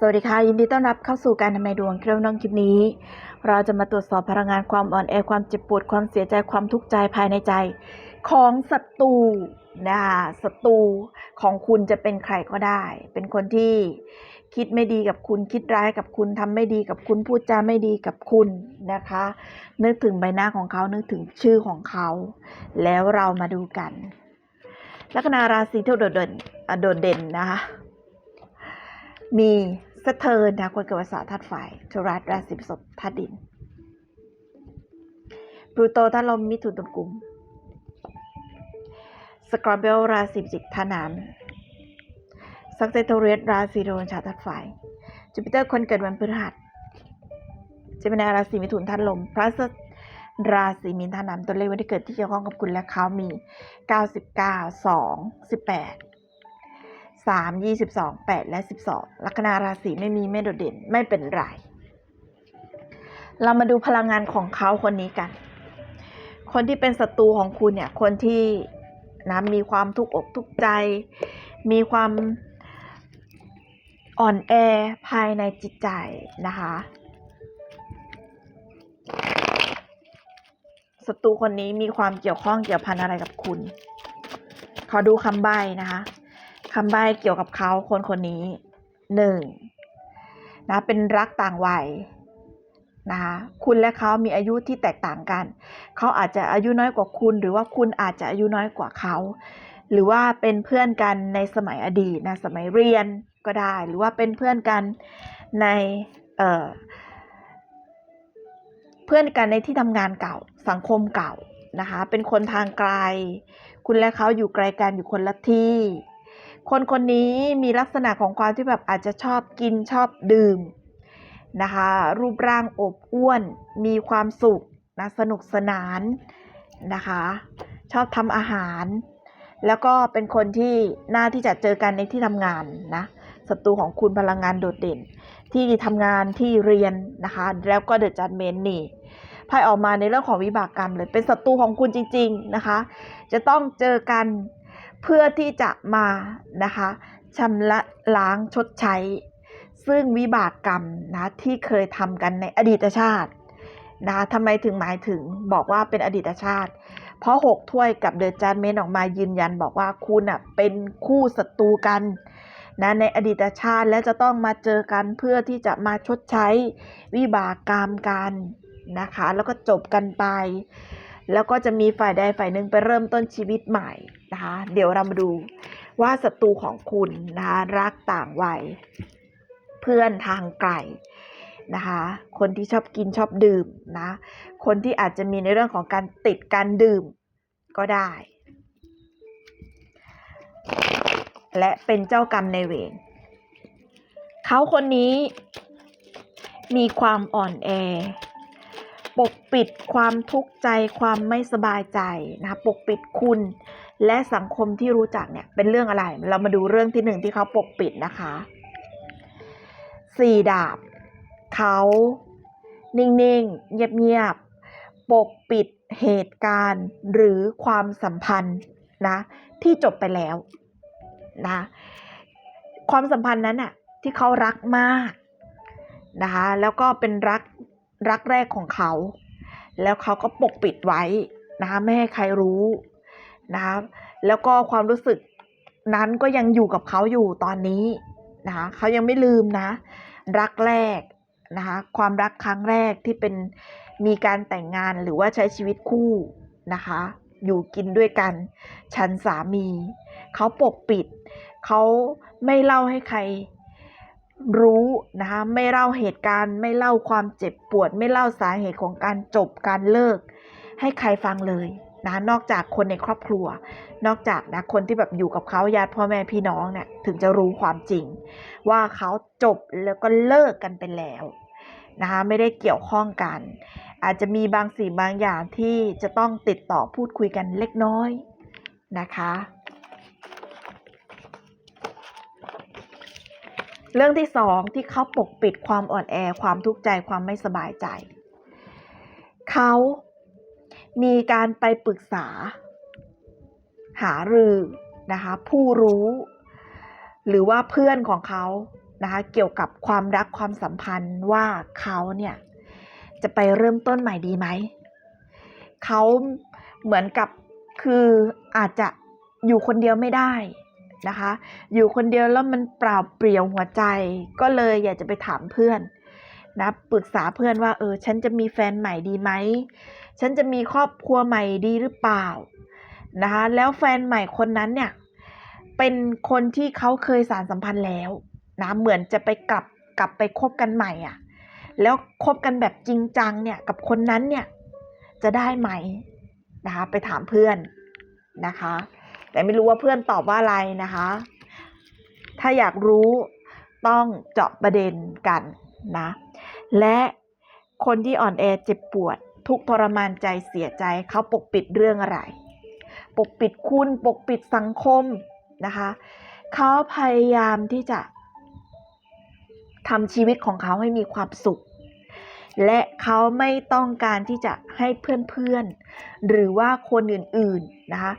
สวัสดีค่ะ ยินดีต้อนรับเข้าสู่การทำนายดวงเครื่องน้องคลิปนี้ เราจะมาตรวจสอบพลังงานความอ่อนแอความเจ็บปวดความเสียใจความทุกข์ใจภายในใจ ของศัตรูนะคะศัตรูของคุณจะเป็นใครก็ได้ เป็นคนที่คิดไม่ดีกับคุณคิดร้ายกับคุณทำไม่ดีกับคุณพูดจาไม่ดีกับคุณนะคะ นึกถึงใบหน้าของเขานึกถึงชื่อของเขา แล้วเรามาดูกัน ลัคนาราศีที่โดดเด่นโดดเด่นนะคะมี สเทินนะคนเกิดวันเสาร์ธาตุไฟทรัสราศีพฤษภธาตุดินพลูโตธาตุลมมิถุนตุลกุมสกอร์เบลราศีจิกธาตุน้ำซักเซโทเรสราศีโรนชาวธาตุไฟจูปิเตอร์คนเกิดวันพฤหัสเจมินราศีมิถุนธาตุลม พระสราศีมีนธาตุน้ำตัวเลขวันที่เกิดที่เกี่ยวข้องกับคุณและเขามี 99 2 18 สามยี่สิบสองแปดและสิบสองลัคนาราศีไม่มีไม่โดดเด่นไม่เป็นไร เรามาดูพลังงานของเขาคนนี้กัน คนที่เป็นศัตรูของคุณเนี่ย คนที่นะมีความทุกข์อกทุกข์ใจ มีความอ่อนแอภายในจิตใจนะคะศัตรูคนนี้มีความเกี่ยวข้องเกี่ยวพันอะไรกับคุณ ขอดูคำใบ้นะคะำใบ้เกี่ยวกับเขาคนคนนี้หนึ่งนะเป็นรักต่างวัยนะคะคุณและเขามีอายุที่แตกต่างกัน เขาอาจจะอายุน้อยกว่าคุณ หรือว่าคุณอาจจะอายุน้อยกว่าเขา หรือว่าเป็นเพื่อนกันในสมัยอดีตนะสมัยเรียนก็ได้ หรือว่าเป็นเพื่อนกันในเเพื่อนกันในที่ทำงานเก่าสังคมเก่านะคะเป็นคนทางไกล คุณและเขาอยู่ไกลกันอยู่คนละที่ คนคนนี้มีลักษณะของความที่แบบอาจจะชอบกินชอบดื่มนะคะ รูปร่างอบอ้วน มีความสุขนะสนุกสนานนะคะ ชอบทำอาหาร แล้วก็เป็นคนที่น่าที่จะเจอกันในที่ทำงานนะศัตรูของคุณพลังงานโดดเด่น ที่ทำงานที่เรียนนะคะ แล้วก็เดอะจัดเมนนี่ไพ่ออกมาในเรื่องของวิบากกรรมเลยเป็นศัตรูของคุณจริง ๆนะคะ จะต้องเจอกัน เพื่อที่จะมานะคะชำระล้างชดใช้ ซึ่งวิบากกรรมนะที่เคยทำกันในอดีตชาตินะคะทำไมถึงหมายถึงบอกว่าเป็นอดีตชาติ เพราะ6ถ้วยกับเดอะจานเมนออกมายืนยันบอกว่าคุณอะเป็นคู่ศัตรูกันนะในอดีตชาติและจะต้องมาเจอกันเพื่อที่จะมาชดใช้วิบากกรรมกันนะคะ แล้วก็จบกันไป แล้วก็จะมีฝ่ายใดฝ่ายหนึ่งไปเริ่มต้นชีวิตใหม่นะคะ เดี๋ยวเรามาดูว่าศัตรูของคุณนะคะรักต่างวัย เพื่อนทางไกลนะคะ คนที่ชอบกินชอบดื่มนะ คนที่อาจจะมีในเรื่องของการติดการดื่มก็ได้ และเป็นเจ้ากรรมในายเวรเขาคนนี้มีความอ่อนแอ ปกปิดความทุกข์ใจความไม่สบายใจนะคะปกปิดคุณ และสังคมที่รู้จักเนี่ยเป็นเรื่องอะไร เรามาดูเรื่องที่หนึ่งที่เขาปกปิดนะคะสี่ดาบ เขานิ่งๆ เงียบๆ ปกปิดเหตุการณ์หรือความสัมพันธ์นะที่จบไปแล้วนะความสัมพันธ์นั้นน่ะที่เขารักมากนะคะแล้วก็เป็นรัก รักแรกของเขา แล้วเขาก็ปกปิดไว้นะคะไม่ให้ใครรู้นะคะแล้วก็ความรู้สึกนั้นก็ยังอยู่กับเขาอยู่ตอนนี้นะคะเขายังไม่ลืมนะ รักแรกนะคะความรักครั้งแรกที่เป็นมีการแต่งงานหรือว่าใช้ชีวิตคู่นะคะ อยู่กินด้วยกัน ฉันสามี เขาปกปิด เขาไม่เล่าให้ใคร รู้นะคะไม่เล่าเหตุการณ์ ไม่เล่าความเจ็บปวด ไม่เล่าสาเหตุของการจบการเลิก ให้ใครฟังเลยนะนอกจากคนในครอบครัว นอกจากนะคนที่แบบอยู่กับเขาญาติพ่อแม่พี่น้องเนี่ยถึงจะรู้ความจริง ว่าเขาจบแล้วก็เลิกกันไปแล้วนะคะไม่ได้เกี่ยวข้องกัน อาจจะมีบางสิ่งบางอย่างที่จะต้องติดต่อพูดคุยกันเล็กน้อยนะคะ เรื่องที่สองที่เขาปกปิดความอ่อนแอความทุกข์ใจความไม่สบายใจ เขามีการไปปรึกษา หารือนะคะผู้รู้ หรือว่าเพื่อนของเขานะคะเกี่ยวกับความรักความสัมพันธ์ว่าเขาเนี่ยจะไปเริ่มต้นใหม่ดีไหม เขาเหมือนกับคืออาจจะอยู่คนเดียวไม่ได้ นะคะ อยู่คนเดียวแล้วมันเปล่าเปลี่ยวหัวใจ ก็เลยอยากจะไปถามเพื่อนนะปรึกษาเพื่อนว่าเออฉันจะมีแฟนใหม่ดีไหม ฉันจะมีครอบครัวใหม่ดีหรือเปล่านะคะแล้วแฟนใหม่คนนั้นเนี่ยเป็นคนที่เขาเคยสารสัมพันธ์แล้วนะเหมือนจะไปกลับกลับไปคบกันใหม่อะแล้วคบกันแบบจริงจังเนี่ยกับคนนั้นเนี่ยจะได้ไหมนะคะไปถามเพื่อนนะคะ แต่ไม่รู้ว่าเพื่อนตอบว่าอะไรนะคะ ถ้าอยากรู้ต้องเจาะประเด็นกันนะ และคนที่อ่อนแอเจ็บปวด ทุกทรมานใจเสียใจเขาปกปิดเรื่องอะไร ปกปิดคุณปกปิดสังคมนะคะเขาพยายามที่จะทำชีวิตของเขาให้มีความสุข และเขาไม่ต้องการที่จะให้เพื่อนๆ หรือว่าคนอื่นๆนะคะ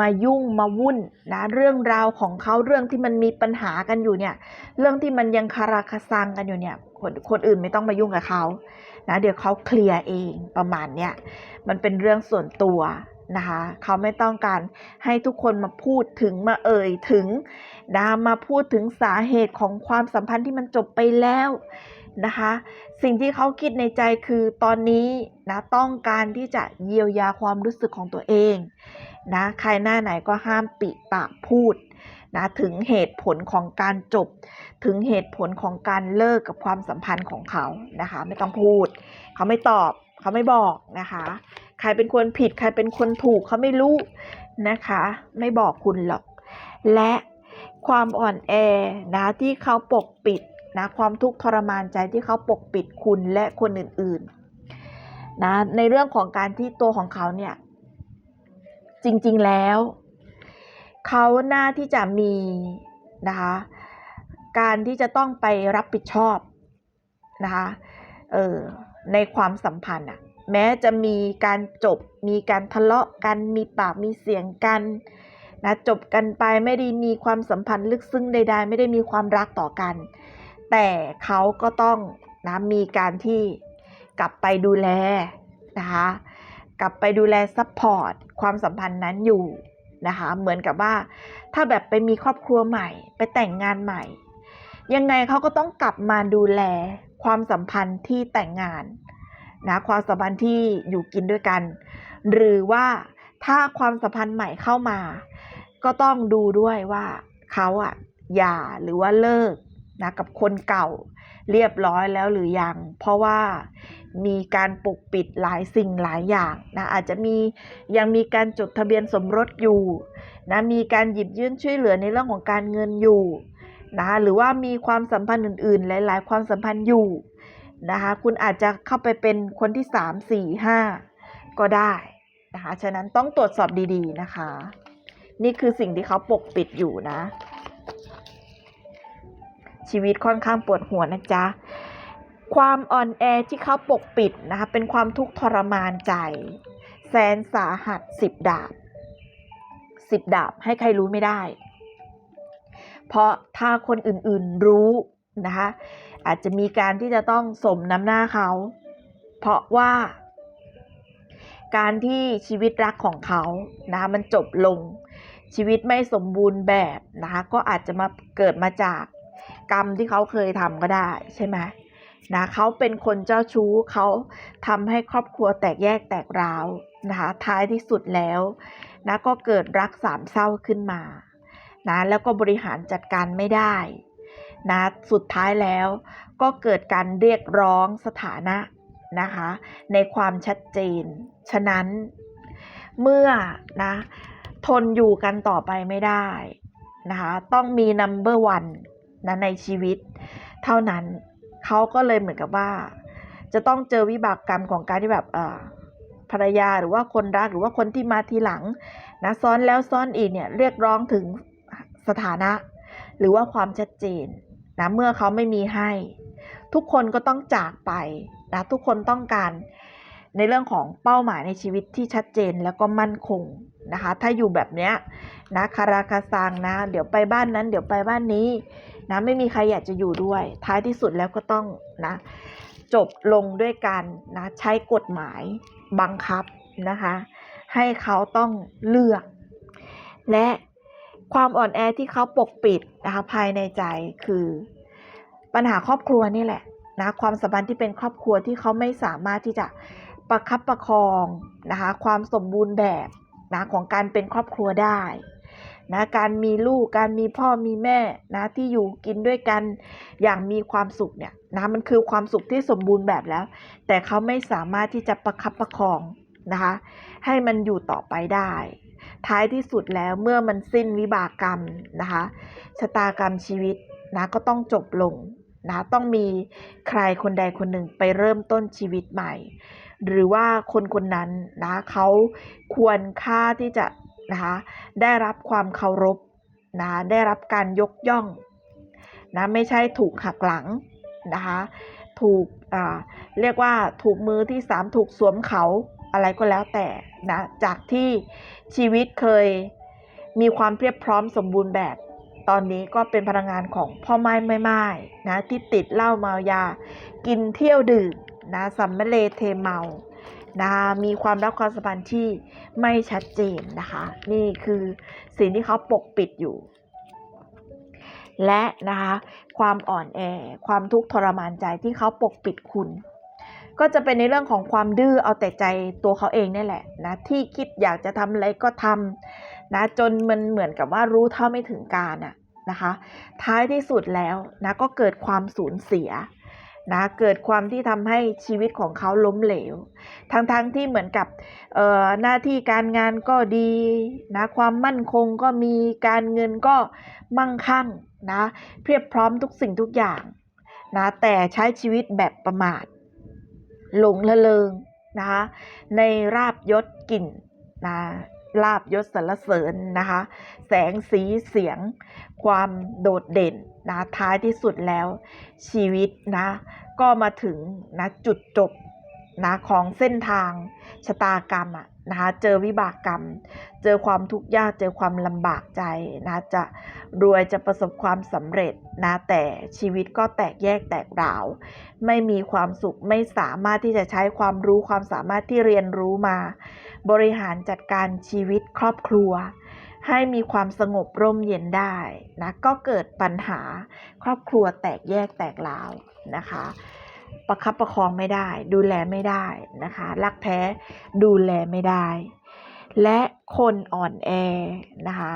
มายุ่งมาวุ่นนะเรื่องราวของเขาเรื่องที่มันมีปัญหากันอยู่เนี่ยเรื่องที่มันยังคาราคาซังกันอยู่เนี่ยคนคนอื่นไม่ต้องมายุ่งกับเขานะเดี๋ยวเขาเคลียร์เองประมาณเนี้ยมันเป็นเรื่องส่วนตัวนะคะเขาไม่ต้องการให้ทุกคนมาพูดถึงมาเอ่ยถึงนะมาพูดถึงสาเหตุของความสัมพันธ์ที่มันจบไปแล้ว นะคะ สิ่งที่เขาคิดในใจคือตอนนี้นะต้องการที่จะเยียวยาความรู้สึกของตัวเองนะใครหน้าไหนก็ห้ามปิปากพูดนะถึงเหตุผลของการจบ ถึงเหตุผลของการเลิกกับความสัมพันธ์ของเขานะคะ ไม่ต้องพูด เขาไม่ตอบเขาไม่บอกนะคะ ใครเป็นคนผิด ใครเป็นคนถูกเขาไม่รู้นะคะ ไม่บอกคุณหรอก และความอ่อนแอนะที่เขาปกปิด นะความทุกข์ทรมานใจที่เขาปกปิดคุณและคนอื่นๆนะในเรื่องของการที่ตัวของเขาเนี่ยจริงๆแล้ว เขาน่าที่จะมีนะคะการที่จะต้องไปรับผิดชอบนะคะเออในความสัมพันธ์อะแม้จะมีการจบมีการทะเลาะกันมีปากมีเสียงกันนะจบกันไปไม่ได้มีความสัมพันธ์ลึกซึ้งใดๆ ไม่ได้มีความรักต่อกัน แต่เขาก็ต้องนะมีการที่กลับไปดูแลนะคะกลับไปดูแลซัพพอร์ตความสัมพันธ์นั้นอยู่นะคะเหมือนกับว่าถ้าแบบไปมีครอบครัวใหม่ ไปแต่งงานใหม่ ยังไงเขาก็ต้องกลับมาดูแลความสัมพันธ์ที่แต่งงานนะความสัมพันธ์ที่อยู่กินด้วยกัน หรือว่าถ้าความสัมพันธ์ใหม่เข้ามา ก็ต้องดูด้วยว่าเขาอะหย่าหรือว่าเลิก นะกับคนเก่าเรียบร้อยแล้วหรือยัง เพราะว่ามีการปกปิดหลายสิ่งหลายอย่างนะอาจจะมียังมีการจดทะเบียนสมรสอยู่นะมีการหยิบยื่นช่วยเหลือในเรื่องของการเงินอยู่นะหรือว่ามีความสัมพันธ์อื่นๆ หลาย ๆ ความสัมพันธ์อยู่นะคะคุณอาจจะเข้าไปเป็นคนที่ 3 4 5 ก็ได้นะคะฉะนั้นต้องตรวจสอบดีๆนะคะ นี่คือสิ่งที่เขาปกปิดอยู่นะ ชีวิตค่อนข้างปวดหัวนะจ๊ะ ความอ่อนแอที่เขาปกปิดนะคะ เป็นความทุกข์ทรมานใจ แสนสาหัสสิบดาบสิบดาบให้ใครรู้ไม่ได้ เพราะถ้าคนอื่นๆรู้นะคะ อาจจะมีการที่จะต้องสมน้ำหน้าเขา เพราะว่า การที่ชีวิตรักของเขานะคะมันจบลงชีวิตไม่สมบูรณ์แบบนะคะก็อาจจะมาเกิดมาจาก กรรมที่เขาเคยทำก็ได้ใช่ไหมนะเขาเป็นคนเจ้าชู้เขาทำให้ครอบครัวแตกแยกแตกร้าวนะคะท้ายที่สุดแล้วนะก็เกิดรักสามเศร้าขึ้นมานะแล้วก็บริหารจัดการไม่ได้นะสุดท้ายแล้วก็เกิดการเรียกร้องสถานะนะคะในความชัดเจน ฉะนั้นเมื่อนะทนอยู่กันต่อไปไม่ได้นะคะต้องมี number one นะในชีวิต เท่านั้นเขาก็เลยเหมือนกับว่า จะต้องเจอวิบากกรรมของการที่แบบภรรยาหรือว่าคนรักหรือว่าคนที่มาทีหลังนะซ้อนแล้วซ้อนอีกเนี่ยเรียกร้องถึงสถานะ หรือว่าความชัดเจนนะเมื่อเขาไม่มีให้ ทุกคนก็ต้องจากไปนะทุกคนต้องการในเรื่องของเป้าหมายในชีวิตที่ชัดเจนแล้วก็มั่นคงนะคะ ถ้าอยู่แบบเนี้ยนะคาราคาซังนะ เดี๋ยวไปบ้านนั้น เดี๋ยวไปบ้านนี้ นะไม่มีใครอยากจะอยู่ด้วย ท้ายที่สุดแล้วก็ต้องนะจบลงด้วยการนะใช้กฎหมายบังคับนะคะ ให้เขาต้องเลือก และความอ่อนแอที่เขาปกปิดนะคะภายในใจคือปัญหาครอบครัวนี่แหละนะความสัมพันธ์ที่เป็นครอบครัวที่เขาไม่สามารถที่จะประคับประคองนะคะความสมบูรณ์แบบนะของการเป็นครอบครัวได้ นะการมีลูกการมีพ่อมีแม่นะที่อยู่กินด้วยกันอย่างมีความสุขเนี่ยนะมันคือความสุขที่สมบูรณ์แบบแล้ว แต่เขาไม่สามารถที่จะประคับประคองนะคะให้มันอยู่ต่อไปได้ ท้ายที่สุดแล้วเมื่อมันสิ้นวิบากกรรมนะคะชะตากรรมชีวิตนะก็ต้องจบลงนะต้องมีใครคนใดคนหนึ่งไปเริ่มต้นชีวิตใหม่ หรือว่าคนคนนั้นนะเขาควรค่าที่จะ นะคะได้รับความเคารพนะได้รับการยกย่องนะไม่ใช่ถูกหักหลังนะคะถูกเรียกว่าถูกมือที่สามถูกสวมเขาอะไรก็แล้วแต่นะจากที่ชีวิตเคยมีความเพียบพร้อมสมบูรณ์แบบ ตอนนี้ก็เป็นพลังงานของพ่อไม้ไม่ไม้นะที่ติดเหล้าเมายา กินเที่ยวดื่มนะสัมมเลเทเมา นะมีความรักความสัมพันธ์ที่ไม่ชัดเจนนะคะ นี่คือสิ่งที่เขาปกปิดอยู่ และนะคะความอ่อนแอความทุกข์ทรมานใจที่เขาปกปิดคุณ ก็จะเป็นในเรื่องของความดื้อเอาแต่ใจตัวเขาเองนี่แหละนะที่คิดอยากจะทำอะไรก็ทำนะจนมันเหมือนกับว่ารู้เท่าไม่ถึงการอะนะคะ ท้ายที่สุดแล้วนะก็เกิดความสูญเสีย นะเกิดความที่ทำให้ชีวิตของเขาล้มเหลว ทั้งๆทที่เหมือนกับหน้าที่การงานก็ดีนะความมั่นคงก็มีการเงินก็มั่งคั่งนะเพียบพร้อมทุกสิ่งทุกอย่างนะแต่ใช้ชีวิตแบบประมาท หลงละเริงนะคะในราบยศกลิ่นนะ ลาบยศสรรเสริญนะคะ แสงสีเสียง ความโดดเด่นนะท้ายที่สุดแล้ว ชีวิตนะก็มาถึงนะจุดจบนะของเส้นทางชะตากรรมอะ นะคะเจอวิบากกรรม เจอความทุกข์ยาก เจอความลำบากใจนะจะรวยจะประสบความสำเร็จนะแต่ชีวิตก็แตกแยกแตกราว ไม่มีความสุขไม่สามารถที่จะใช้ความรู้ความสามารถที่เรียนรู้มา บริหารจัดการชีวิตครอบครัว ให้มีความสงบร่มเย็นได้นะก็เกิดปัญหาครอบครัวแตกแยกแตกราวนะคะ ประคับประคองไม่ได้ ดูแลไม่ได้นะคะรักแท้ดูแลไม่ได้ และคนอ่อนแอนะคะ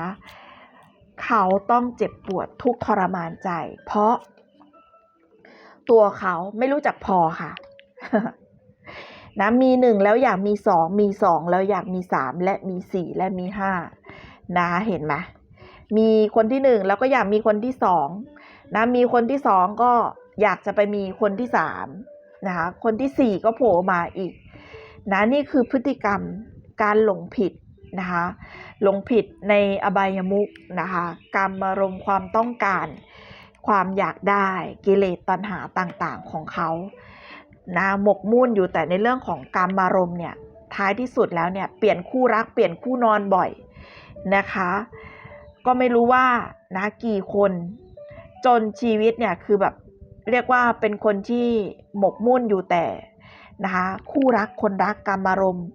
เขาต้องเจ็บปวดทุกทรมานใจ เพราะ ตัวเขาไม่รู้จักพอค่ะนะมีหนึ่งแล้วอยากมีสองมีสองแล้วอยากมีสามและมีสี่และมีห้านะเห็นไหมมีคนที่หนึ่งแล้วก็อยากมีคนที่สองนะมีคนที่สองก็ อยากจะไปมีคนที่สามนะคะคนที่สี่ก็โผล่มาอีกนะนี่คือพฤติกรรมการหลงผิดนะคะหลงผิดในอบายมุกนะคะกรรมอารมณ์ความต้องการ ความอยากได้กิเลสตัณหาต่างๆของเขานะหมกมุ่นอยู่แต่ในเรื่องของกรรมอารมณ์เนี่ยท้ายที่สุดแล้วเนี่ยเปลี่ยนคู่รักเปลี่ยนคู่นอนบ่อยนะคะ ก็ไม่รู้ว่านะกี่คนจนชีวิตเนี่ยคือแบบ เรียกว่าเป็นคนที่หมกมุ่นอยู่แต่นะคะคู่รักคนรักกรรมารมณ์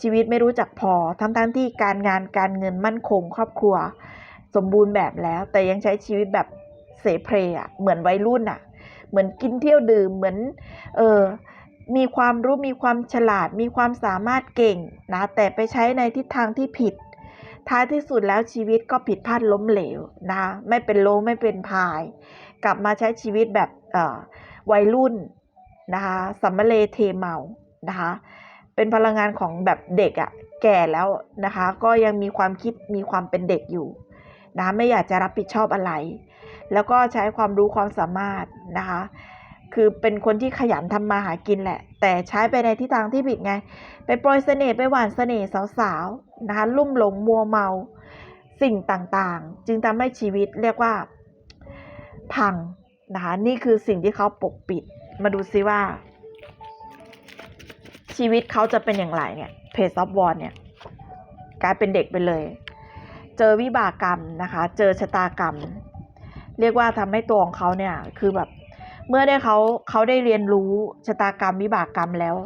ชีวิตไม่รู้จักพอ ทั้งทั้งๆที่การงานการเงินมั่นคง ครอบครัว สมบูรณ์แบบแล้ว แต่ยังใช้ชีวิตแบบเสเพลอะเหมือนวัยรุ่นอะเหมือนกินเที่ยวดื่มเหมือนเออมีความรู้มีความฉลาด มีความสามารถเก่งนะแต่ไปใช้ในทิศทางที่ผิด ท้ายที่สุดแล้วชีวิตก็ผิดพลาดล้มเหลวนะไม่เป็นโลไม่เป็นพาย กลับมาใช้ชีวิตแบบ วัยรุ่นนะคะสัมมะเลเทเมานะคะเป็นพลังงานของแบบเด็กอะ่ะแก่แล้วนะคะ ก็ยังมีความคิดมีความเป็นเด็กอยู่นะไม่อยากจะรับผิดชอบอะไร แล้วก็ใช้ความรู้ความสามารถนะคะคือเป็นคนที่ขยันทำมาหากินแหละ แต่ใช้ไปในทิศทางที่ผิดไง ไปโปรยเสน่ห์ไปหวานเสน่ห์สาวๆนะคะลุ่มหลงมัวเมาสิ่งต่างๆ จึงทำให้ชีวิตเรียกว่า พัง นะคะนี่คือสิ่งที่เขาปกปิด มาดูซิว่า ชีวิตเขาจะเป็นอย่างไรเนี่ยเพจซอฟวอนเนี่ยกลายเป็นเด็กไปเลย เจอวิบากกรรมนะคะ เจอชะตากรรม เรียกว่าทำให้ตัวของเขาเนี่ยคือแบบเมื่อได้เขาเขาได้เรียนรู้ชะตากรรมวิบากกรรมแล้ว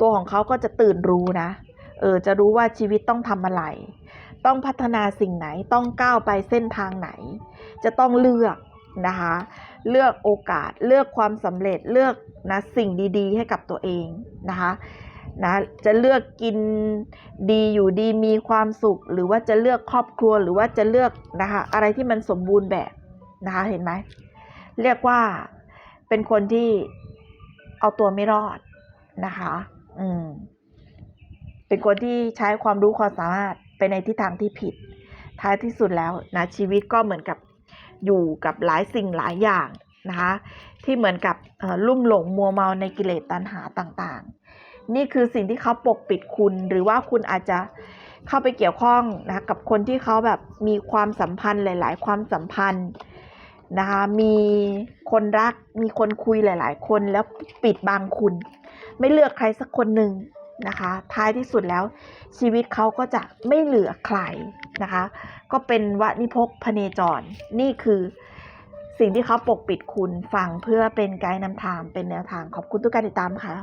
ตัวของเขาก็จะตื่นรู้นะเออจะรู้ว่าชีวิตต้องทำอะไร ต้องพัฒนาสิ่งไหนต้องก้าวไปเส้นทางไหน จะต้องเลือกนะคะ เลือกโอกาส เลือกความสำเร็จเลือกนะสิ่งดีๆ ให้กับตัวเองนะคะนะจะเลือกกินดีอยู่ดีมีความสุข หรือว่าจะเลือกครอบครัวหรือว่าจะเลือกนะคะอะไรที่มันสมบูรณ์แบบนะคะเห็นไหมเรียกว่าเป็นคนที่เอาตัวไม่รอดนะคะ อืม เป็นคนที่ใช้ความรู้ความสามารถไปในทิศทางที่ผิด ท้ายที่สุดแล้วนะชีวิตก็เหมือนกับ อยู่กับหลายสิ่งหลายอย่างนะคะที่เหมือนกับลุ่มหลงมัวเมาในกิเลสตัณหาต่างๆ นี่คือสิ่งที่เขาปกปิดคุณหรือว่าคุณอาจจะเข้าไปเกี่ยวข้องนะกับคนที่เขาแบบมีความสัมพันธ์หลาย ๆ ความสัมพันธ์นะคะมีคนรักมีคนคุยหลาย ๆ คนแล้วปิดบังคุณ ไม่เลือกใครสักคนหนึ่ง นะคะ ท้ายที่สุดแล้วชีวิตเขาก็จะไม่เหลือใครนะคะ ก็เป็นวนิพกพเนจร นี่คือสิ่งที่เขาปกปิดคุณฟังเพื่อเป็นไกด์นำทางเป็นแนวทางขอบคุณทุกการติดตามค่ะ